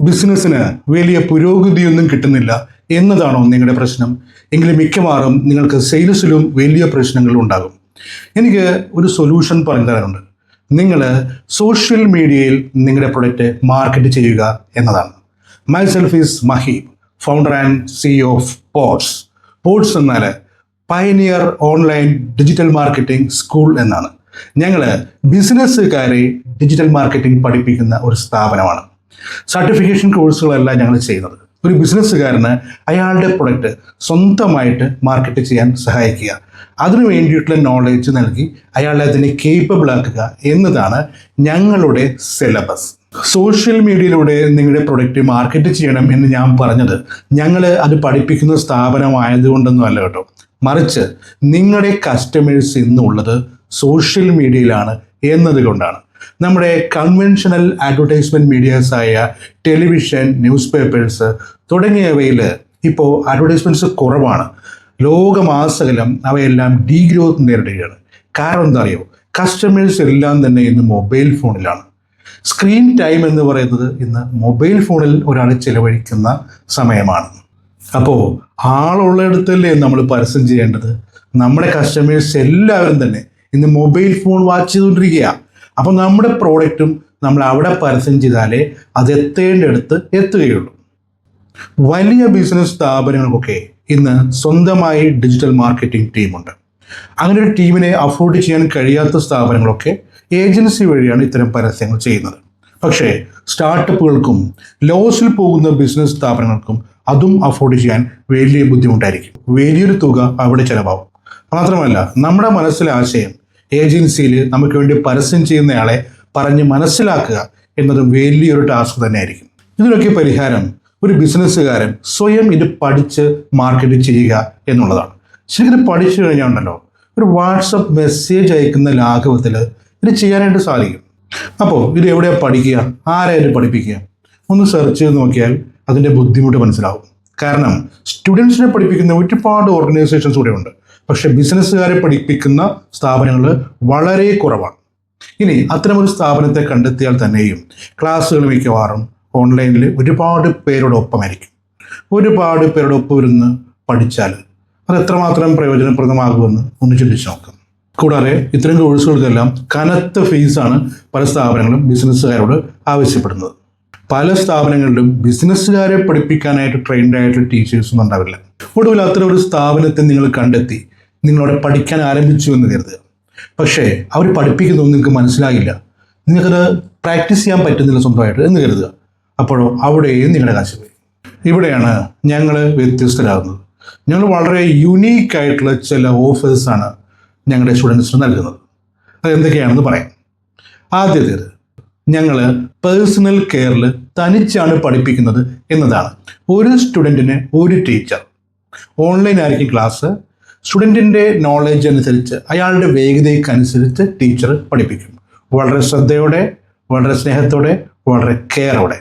ബിസിനസ്സിന് വലിയ പുരോഗതിയൊന്നും കിട്ടുന്നില്ല എന്നതാണോ നിങ്ങളുടെ പ്രശ്നം? എങ്കിലും മിക്കവാറും നിങ്ങൾക്ക് സെയിൽസിലും വലിയ പ്രശ്നങ്ങൾ ഉണ്ടാകും. എനിക്ക് ഒരു സൊല്യൂഷൻ പറഞ്ഞു തരാനുണ്ട്. നിങ്ങൾ സോഷ്യൽ മീഡിയയിൽ നിങ്ങളുടെ പ്രൊഡക്റ്റ് മാർക്കറ്റ് ചെയ്യുക എന്നതാണ്. My self is Maheeb founder and C of Ports. Ports എന്നാൽ pioneer online digital marketing school എന്നാണ്. ഞങ്ങൾ ബിസിനസ്സുകാരെ ഡിജിറ്റൽ മാർക്കറ്റിംഗ് പഠിപ്പിക്കുന്ന ഒരു സ്ഥാപനമാണ്. സർട്ടിഫിക്കേഷൻ കോഴ്സുകളല്ല ഞങ്ങൾ ചെയ്യുന്നത്. ഒരു ബിസിനസ്സുകാരന് അയാളുടെ പ്രൊഡക്റ്റ് സ്വന്തമായിട്ട് മാർക്കറ്റ് ചെയ്യാൻ സഹായിക്കുക. അതിനു വേണ്ടിയിട്ടുള്ള നോളേജ് നൽകി അയാളെ അതിനെ കേപ്പബിൾ ആക്കുക എന്നതാണ് ഞങ്ങളുടെ സിലബസ് സോഷ്യൽ മീഡിയയിലൂടെ നിങ്ങളുടെ പ്രൊഡക്റ്റ് മാർക്കറ്റ് ചെയ്യണം എന്ന് ഞാൻ പറഞ്ഞത്. ഞങ്ങൾ അത് പഠിപ്പിക്കുന്ന സ്ഥാപനമായതുകൊണ്ടൊന്നും അല്ല കേട്ടോ. മറിച്ച് നിങ്ങളുടെ കസ്റ്റമേഴ്സ് ഇന്നുള്ളത് സോഷ്യൽ മീഡിയയിലാണ് എന്നതുകൊണ്ടാണ്. നമ്മുടെ കൺവെൻഷണൽ അഡ്വർടൈസ്മെന്റ് മീഡിയാസായ ടെലിവിഷൻ ന്യൂസ് പേപ്പേഴ്സ് തുടങ്ങിയവയിൽ ഇപ്പോൾ അഡ്വർടൈസ്മെന്റ്സ് കുറവാണ്. ലോകമാസകലം അവയെല്ലാം ഡീഗ്രോത്ത് നേരിടുകയാണ്. കാരണം എന്താ അറിയോ? കസ്റ്റമേഴ്സ് എല്ലാം തന്നെ ഇന്ന് മൊബൈൽ ഫോണിലാണ് സ്ക്രീൻ ടൈം എന്ന് പറയുന്നത് ഇന്ന് മൊബൈൽ ഫോണിൽ ഒരാൾ ചിലവഴിക്കുന്ന സമയമാണ്. അപ്പോൾ ആളുള്ളിടത്തല്ലേ നമ്മൾ പരസ്യം ചെയ്യേണ്ടത്? നമ്മുടെ കസ്റ്റമേഴ്സ് എല്ലാവരും തന്നെ ഇന്ന് മൊബൈൽ ഫോൺ വാച്ച് ചെയ്തുകൊണ്ടിരിക്കുകയാണ് അപ്പോൾ നമ്മുടെ പ്രോഡക്റ്റും നമ്മൾ അവിടെ പരസ്യം ചെയ്താലേ അത് എത്തേണ്ടടുത്ത് എത്തുകയുള്ളൂ. വലിയ ബിസിനസ് സ്ഥാപനങ്ങൾക്കൊക്കെ ഇന്ന് സ്വന്തമായി ഡിജിറ്റൽ മാർക്കറ്റിംഗ് ടീമുണ്ട് അങ്ങനെ ഒരു ടീമിനെ അഫോർഡ് ചെയ്യാൻ കഴിയാത്ത സ്ഥാപനങ്ങളൊക്കെ ഏജൻസി വഴിയാണ് ഇത്തരം പരസ്യങ്ങൾ ചെയ്യുന്നത്. പക്ഷേ സ്റ്റാർട്ടപ്പുകൾക്കും ലോസിൽ പോകുന്ന ബിസിനസ് സ്ഥാപനങ്ങൾക്കും അതും അഫോർഡ് ചെയ്യാൻ വലിയ ബുദ്ധിമുട്ടായിരിക്കും. വലിയൊരു തുക അവിടെ ചിലവാകും. മാത്രമല്ല നമ്മുടെ മനസ്സിലെ ആശയം ഏജൻസിയിൽ നമുക്ക് വേണ്ടി പരസ്യം ചെയ്യുന്നയാളെ പറഞ്ഞ് മനസ്സിലാക്കുക എന്നത് വലിയൊരു ടാസ്ക് തന്നെയായിരിക്കും. ഇതിനൊക്കെ പരിഹാരം ഒരു ബിസിനസ്സുകാരൻ സ്വയം ഇത് പഠിച്ച് മാർക്കറ്റ് ചെയ്യുക എന്നുള്ളതാണ്. ശരിക്കും പഠിച്ചു കഴിഞ്ഞാൽ ഉണ്ടല്ലോ ഒരു വാട്സപ്പ് മെസ്സേജ് അയക്കുന്ന ലാഘവത്തിൽ ഇത് ചെയ്യാനായിട്ട് സാധിക്കും. അപ്പോൾ ഇത് എവിടെയാണ് പഠിക്കുക? ആരായാലും പഠിപ്പിക്കുക? ഒന്ന് സെർച്ച് ചെയ്ത് നോക്കിയാൽ അതിന്റെ ബുദ്ധിമുട്ട് മനസ്സിലാവും. കാരണം സ്റ്റുഡൻസിനെ പഠിപ്പിക്കുന്ന ഒരുപാട് ഓർഗനൈസേഷൻസ് കൂടെ ഉണ്ട്. പക്ഷേ ബിസിനസ്സുകാരെ പഠിപ്പിക്കുന്ന സ്ഥാപനങ്ങൾ വളരെ കുറവാണ്. ഇനി അത്തരമൊരു സ്ഥാപനത്തെ കണ്ടെത്തിയാൽ തന്നെയും ക്ലാസ്സുകൾ മിക്കവാറും ഓൺലൈനിൽ ഒരുപാട് പേരുടെ ഒപ്പമായിരിക്കും. ഒരുപാട് പേരുടെ ഒപ്പം ഇരുന്ന് പഠിച്ചാൽ അത് എത്രമാത്രം പ്രയോജനപ്രദമാകുമെന്ന് ഒന്ന് ചിന്തിച്ച് നോക്കാം. കൂടാതെ ഇത്തരം കോഴ്സുകൾക്കെല്ലാം കനത്ത ഫീസാണ് പല സ്ഥാപനങ്ങളും ബിസിനസ്സുകാരോട് ആവശ്യപ്പെടുന്നത്. പല സ്ഥാപനങ്ങളിലും ബിസിനസ്സുകാരെ പഠിപ്പിക്കാനായിട്ട് ട്രെയിൻഡ് ടീച്ചേഴ്സൊന്നും ഉണ്ടാവില്ല. ഒടുവിൽ അത്തരം ഒരു സ്ഥാപനത്തെ നിങ്ങൾ കണ്ടെത്തി നിങ്ങളവിടെ പഠിക്കാൻ ആരംഭിച്ചു എന്ന് കരുതുക. പക്ഷേ അവർ പഠിപ്പിക്കുന്നതൊന്നും നിങ്ങൾക്ക് മനസ്സിലാകില്ല നിങ്ങൾക്കത് പ്രാക്ടീസ് ചെയ്യാൻ പറ്റുന്നില്ല സ്വന്തമായിട്ട് എന്ന് കരുതുക. അപ്പോഴോ അവിടെയും നിങ്ങളുടെ കാശ് പോയി. ഇവിടെയാണ് ഞങ്ങൾ വ്യത്യസ്തരാകുന്നത്. ഞങ്ങൾ വളരെ യുണീക്ക് ആയിട്ടുള്ള ചില ഓഫേഴ്സാണ് ഞങ്ങളുടെ സ്റ്റുഡൻസിന് നൽകുന്നത്. അതെന്തൊക്കെയാണെന്ന് പറയാം. ആദ്യത്തേത് ഞങ്ങൾ പേഴ്സണൽ കെയറിൽ തനിച്ചാണ് പഠിപ്പിക്കുന്നത് എന്നതാണ്. ഒരു സ്റ്റുഡന്റിന് ഒരു ടീച്ചർ ഓൺലൈൻ ആയിരിക്കും ക്ലാസ് സ്റ്റുഡന്റിന്റെ നോളേജ് അനുസരിച്ച് അയാളുടെ വേഗതയ്ക്കനുസരിച്ച് ടീച്ചർ പഠിപ്പിക്കും. വളരെ ശ്രദ്ധയോടെ വളരെ സ്നേഹത്തോടെ വളരെ കെയറോടെ.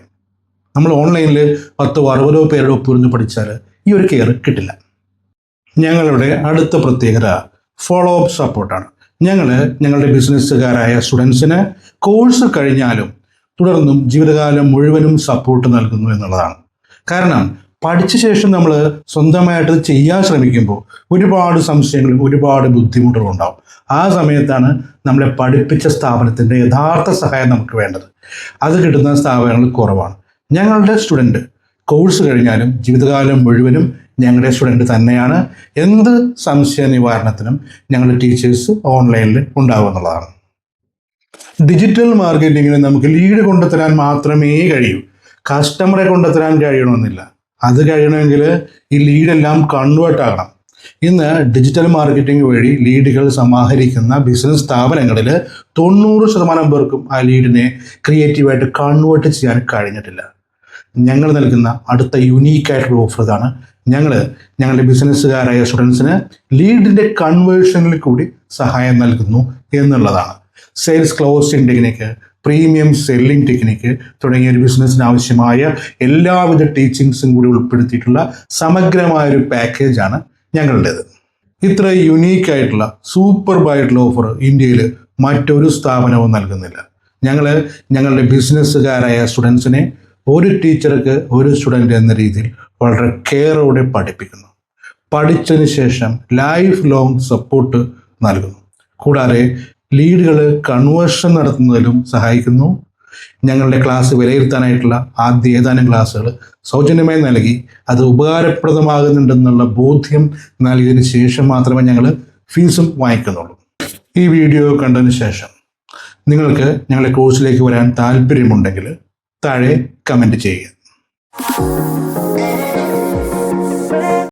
നമ്മൾ ഓൺലൈനിൽ പത്തോ അറുപതോ പേരുടെ ഒപ്പിരുന്ന് പഠിച്ചാൽ ഈ ഒരു കെയർ കിട്ടില്ല. ഞങ്ങളുടെ അടുത്ത പ്രത്യേകത ഫോളോ അപ്പ് സപ്പോർട്ടാണ് ഞങ്ങൾ ഞങ്ങളുടെ ബിസിനസ്സുകാരായ സ്റ്റുഡൻസിന് കോഴ്സ് കഴിഞ്ഞാലും തുടർന്നും ജീവിതകാലം മുഴുവനും സപ്പോർട്ട് നൽകുന്നു എന്നുള്ളതാണ്. കാരണം പഠിച്ച ശേഷം നമ്മൾ സ്വന്തമായിട്ട് ചെയ്യാൻ ശ്രമിക്കുമ്പോൾ ഒരുപാട് സംശയങ്ങളും ഒരുപാട് ബുദ്ധിമുട്ടുകളും ഉണ്ടാവും. ആ സമയത്താണ് നമ്മളെ പഠിപ്പിച്ച സ്ഥാപനത്തിന്റെ യഥാർത്ഥ സഹായം നമുക്ക് വേണ്ടത്. അത് കിട്ടുന്ന സ്ഥാപനങ്ങൾ കുറവാണ്. ഞങ്ങളുടെ സ്റ്റുഡന്റ് കോഴ്സ് കഴിഞ്ഞാലും ജീവിതകാലം മുഴുവനും ഞങ്ങളുടെ സ്റ്റുഡന്റ് തന്നെയാണ്. എന്ത് സംശയ നിവാരണത്തിനും ഞങ്ങളുടെ ടീച്ചേഴ്സ് ഓൺലൈനിൽ ഉണ്ടാവുമെന്നുള്ളതാണ് ഡിജിറ്റൽ മാർക്കറ്റിങ്ങിന് നമുക്ക് ലീഡ് കൊണ്ടുത്തരാൻ മാത്രമേ കഴിയൂ. കസ്റ്റമറെ കൊണ്ടുത്തരാൻ കഴിയണമെന്നില്ല. അത് കഴിയണമെങ്കിൽ ഈ ലീഡെല്ലാം കൺവേർട്ട് ആകണം. ഇന്ന് ഡിജിറ്റൽ മാർക്കറ്റിംഗ് വഴി ലീഡുകൾ സമാഹരിക്കുന്ന ബിസിനസ് സ്ഥാപനങ്ങളിൽ തൊണ്ണൂറ് ശതമാനം പേർക്കും ആ ലീഡിനെ ക്രിയേറ്റീവായിട്ട് കൺവേർട്ട് ചെയ്യാൻ കഴിഞ്ഞിട്ടില്ല. ഞങ്ങൾ നൽകുന്ന അടുത്ത യുണീക്ക് ആയിട്ടുള്ള ഓഫർ ഇതാണ്. ഞങ്ങൾ ഞങ്ങളുടെ ബിസിനസ്സുകാരായ സ്റ്റുഡൻസിന് ലീഡിന്റെ കൺവേർഷനിൽ കൂടി സഹായം നൽകുന്നു എന്നുള്ളതാണ്. Sales close technique premium selling technique തുടങ്ങിയ ഒരു ബിസിനസ്സിന് ആവശ്യമായ എല്ലാവിധ ടീച്ചിങ്സും കൂടി ഉൾപ്പെടുത്തിയിട്ടുള്ള സമഗ്രമായ ഒരു പാക്കേജാണ് ഞങ്ങളുടേത്. ഇത്ര യുണീക്ക് ആയിട്ടുള്ള സൂപ്പർ ആയിട്ടുള്ള ഓഫർ ഇന്ത്യയിൽ മറ്റൊരു സ്ഥാപനവും നൽകുന്നില്ല. ഞങ്ങൾ ഞങ്ങളുടെ ബിസിനസ്സുകാരായ സ്റ്റുഡൻസിനെ ഒരു ടീച്ചർക്ക് ഒരു സ്റ്റുഡന്റ് എന്ന രീതിയിൽ വളരെ കെയറോടെ പഠിപ്പിക്കുന്നു. പഠിച്ചതിന് ശേഷം ലൈഫ് ലോങ് സപ്പോർട്ട് നൽകുന്നു. കൂടാതെ ലീഡുകൾ കൺവേർഷൻ നടത്തുന്നതിലും സഹായിക്കുന്നു. ഞങ്ങളുടെ ക്ലാസ് വിലയിരുത്താനായിട്ടുള്ള ആദ്യ ഏതാനും ക്ലാസ്സുകൾ സൗജന്യമായി നൽകി. അത് ഉപകാരപ്രദമാകുന്നുണ്ടെന്നുള്ള ബോധ്യം നൽകിയതിന് ശേഷം മാത്രമേ ഞങ്ങൾ ഫീസും വാങ്ങിക്കുന്നുള്ളൂ. ഈ വീഡിയോ കണ്ടതിന് ശേഷം നിങ്ങൾക്ക് ഞങ്ങളുടെ കോഴ്സിലേക്ക് വരാൻ താല്പര്യമുണ്ടെങ്കിൽ താഴെ കമന്റ് ചെയ്യുക.